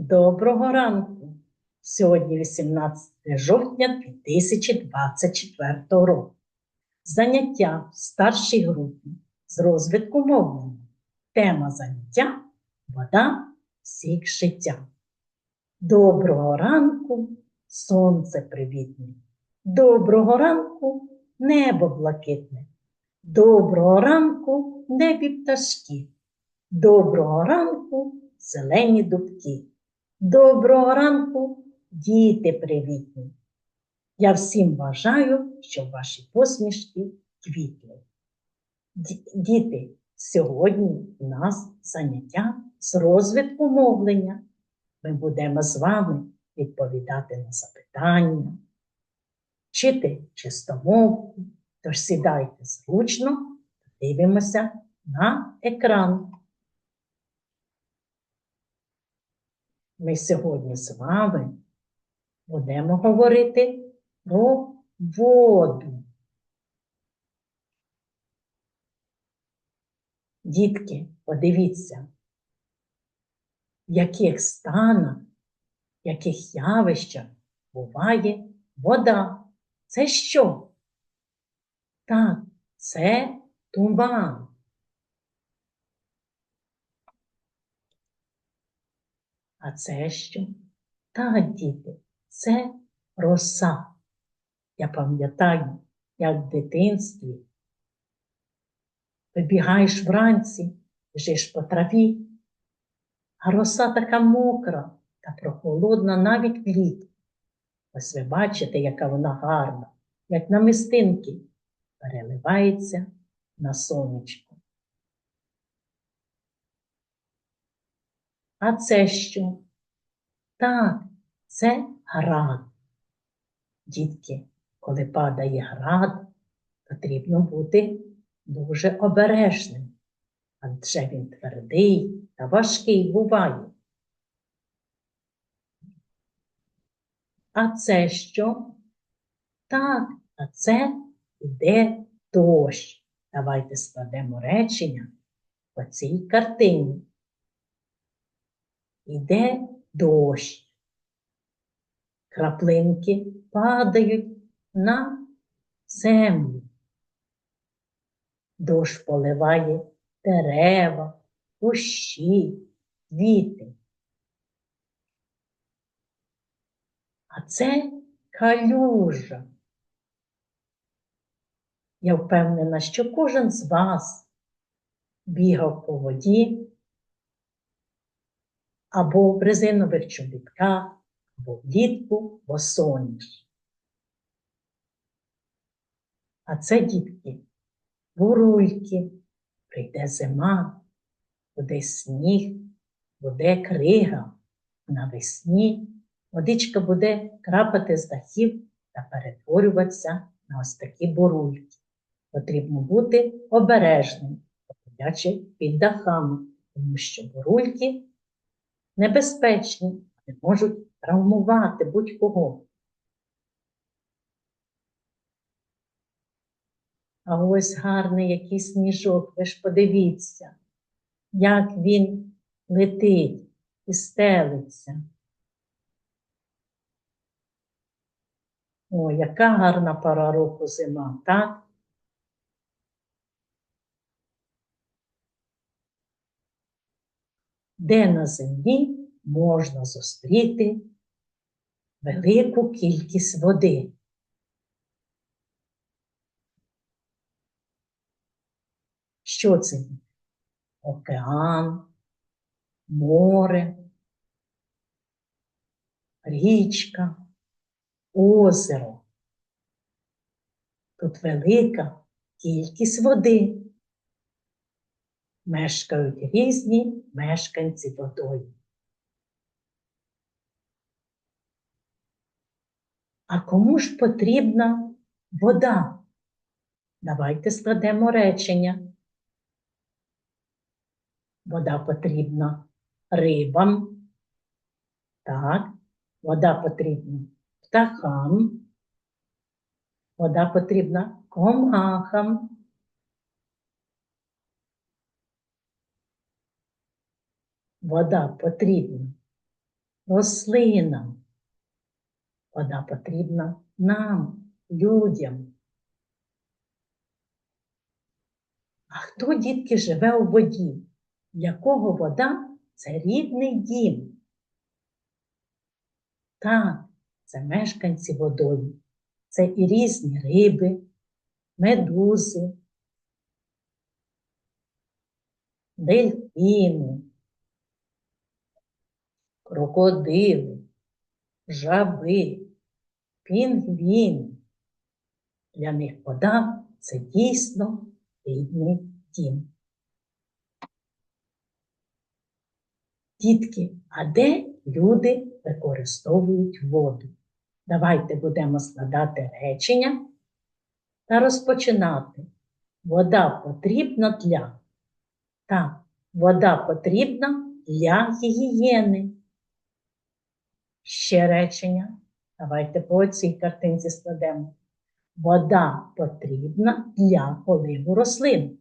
Доброго ранку! Сьогодні 18 жовтня 2024 року. Заняття в старшій групі з розвитку мовлення. Тема заняття Вода сік життя. Доброго ранку, сонце привітне. Доброго ранку, небо блакитне. Доброго ранку, небі пташки. Доброго ранку, зелені дубки. Доброго ранку, діти привітні. Я всім бажаю, щоб ваші посмішки квітли. Діти, сьогодні у нас заняття з розвитку мовлення. Ми будемо з вами відповідати на запитання, вчити чистомовку. Тож сідайте зручно, дивимося на екран. Ми сьогодні з вами будемо говорити про воду. Дітки, подивіться, в яких станах, в яких явищах буває вода. Це що? Так, це туман. А це що? Так, діти, це роса. Я пам'ятаю, як в дитинстві вибігаєш вранці, біжиш по траві, а роса така мокра та прохолодна навіть влітку. Ось ви бачите, яка вона гарна, як намистинки, переливається на сонечко. А це що? Так, це град. Дітки, коли падає град, потрібно бути дуже обережним, адже він твердий та важкий буває. А це що? Так, а це іде дощ. Давайте складемо речення по цій картині. Іде дощ. Краплинки падають на землю. Дощ поливає дерева, кущі, квіти. А це калюжа. Я впевнена, що кожен з вас бігав по воді або в резинових чобітках, або влітку босоніж. А це, дітки, бурульки, прийде зима, буде сніг, буде крига. Навесні водичка буде крапати з дахів та перетворюватися на ось такі бурульки. Потрібно бути обережним, ходячи під дахами, тому що бурульки небезпечні, вони можуть травмувати будь-кого. А ось гарний який сніжок, ви ж подивіться, як він летить і стелиться. О, яка гарна пора року зима, так? Де на землі можна зустріти велику кількість води. Що це? Океан, море, річка, озеро. Тут велика кількість води. Мешкають різні мешканці водою. А кому ж потрібна вода? Давайте складемо речення. Вода потрібна рибам. Так, вода потрібна птахам. Вода потрібна комахам. Вода потрібна рослинам. Вода потрібна нам, людям. А хто, дітки, живе у воді? Для кого вода це рідний дім? Так, це мешканці водою. Це і різні риби, медузи, дельфіни, крокодили, жаби, пінгвіни. Для них вода це дійсно рідний дім. Дітки, а де люди використовують воду? Давайте будемо складати речення та розпочинати. Вода потрібна для. Так, вода потрібна для гігієни. Ще речення. Давайте по цій картинці складемо. Вода потрібна для поливу рослин.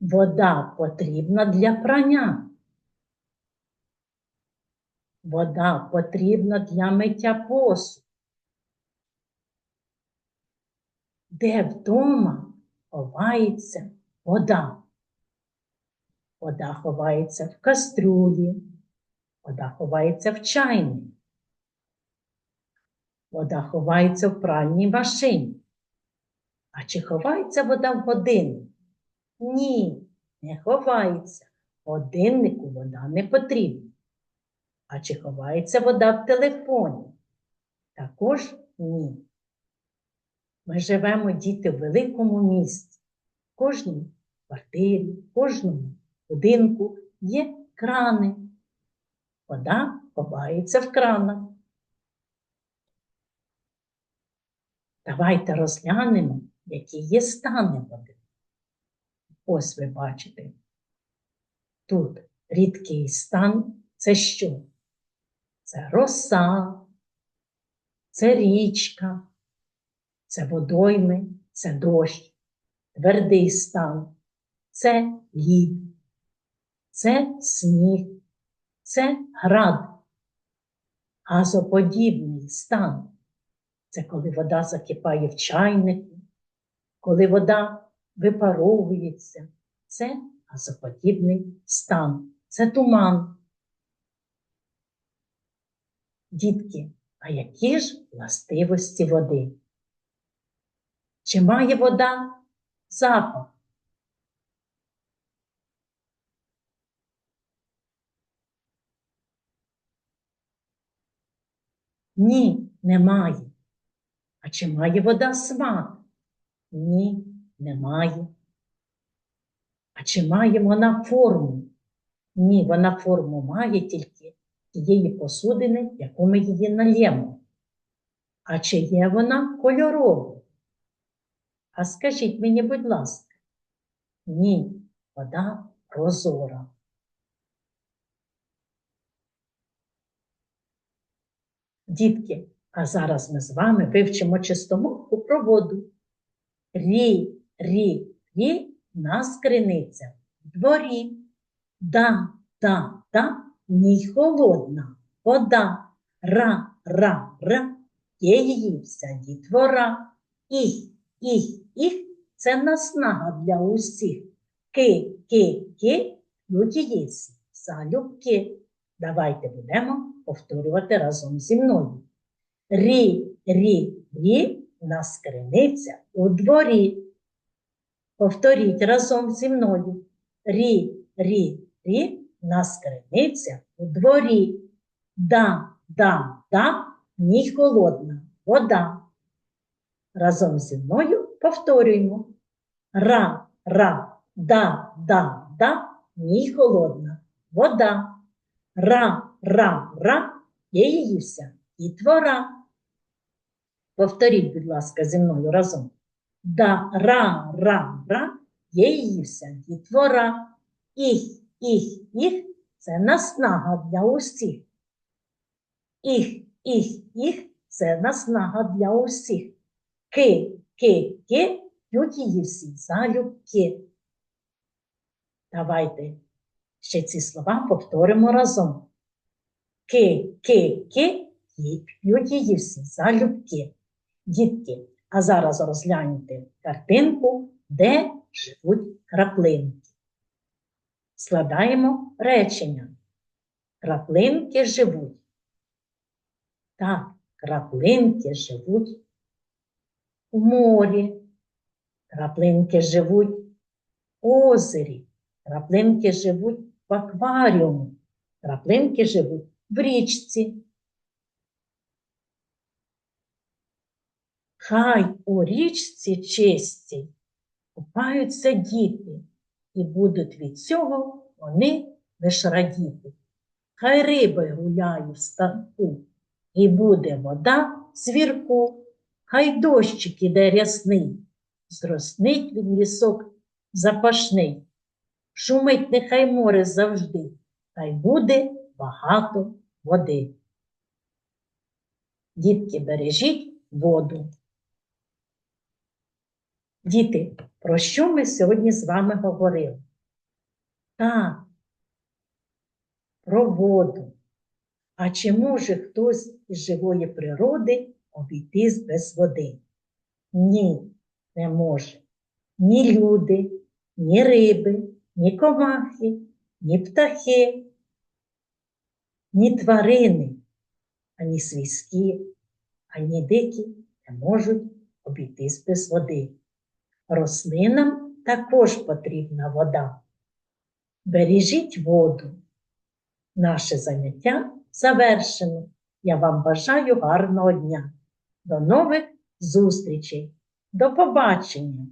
Вода потрібна для прання. Вода потрібна для миття посуду. Де вдома ховається вода? Вода ховається в каструлі, вода ховається в чайні. Вода ховається в пральній машині. А чи ховається вода в годиннику? Ні, не ховається. Годиннику вода не потрібна. А чи ховається вода в телефоні? Також ні. Ми живемо діти в великому місті. В кожній квартирі, в кожному будинку є крани. Вода ховається в кранах. Давайте розглянемо, які є стани води. Ось ви бачите. Тут рідкий стан це що? Це роса, це річка, це водойми, це дощ, твердий стан, це лід, це сніг, це град, газоподібний стан. Це коли вода закипає в чайнику, коли вода випаровується. Це газоподібний стан, це туман. Дітки, а які ж властивості води? Чи має вода запах? Ні, немає. А чи має вода смак? Ні, немає. А чи має вона форму? Ні, вона форму має тільки тієї посудини, яку ми її нальємо. А чи є вона кольоровою? А скажіть мені, будь ласка, ні, вода прозора. Дітки, а зараз ми з вами вивчимо чистомовку про воду. Рі, рі, рі, нас криниця в дворі. Да, да, да, ні холодна вода. Ра, ра, ра, є її вся дітвора. Іх, іх, іх, це наснага для усіх. Ки, ки, ки, п'ють її залюбки. Давайте будемо повторювати разом зі мною. Рі, рі, рі, нас криниця у дворі. Повторіть разом зі мною. Рі, рі, рі, нас криниця у дворі. Да, да, да, ні холодна вода. Разом зі мною повторюємо. Ра, ра, да, да, да, ні холодна вода. Ра, ра, ра, є її і твора. Повторіть, будь ласка, зі мною разом. Да, ра, ра, ра, є її вся дітвора. Іх, іх, іх це наснага для усіх. Іх, іх, іх це наснага для усіх. Ки, ки, ки, п'ють її залюбки. Давайте Ще ці слова повторимо разом. Ки, ки, ки, і п'ють її всі залюбки. Дітки, а зараз розгляньте картинку, де живуть краплинки. Складаємо речення. Краплинки живуть. Так, краплинки живуть у морі. Краплинки живуть в озері. Краплинки живуть в акваріумі. Краплинки живуть в річці. Хай у річці чистій купаються діти, і будуть від цього вони лиш радіти. Хай риби гуляють в станку, і буде вода звірку, хай дощик іде рясний, зроснить він лісок запашний, шумить нехай море завжди, та й буде багато води. Дітки, бережіть воду. Діти, про що ми сьогодні з вами говорили? Так, про воду. А чи може хтось із живої природи обійтись без води? Ні, не може. Ні люди, ні риби, ні комахи, ні птахи, ні тварини, ані свійські, ані дикі не можуть обійтись без води. Рослинам також потрібна вода. Бережіть воду. Наше заняття завершено. Я вам бажаю гарного дня. До нових зустрічей. До побачення!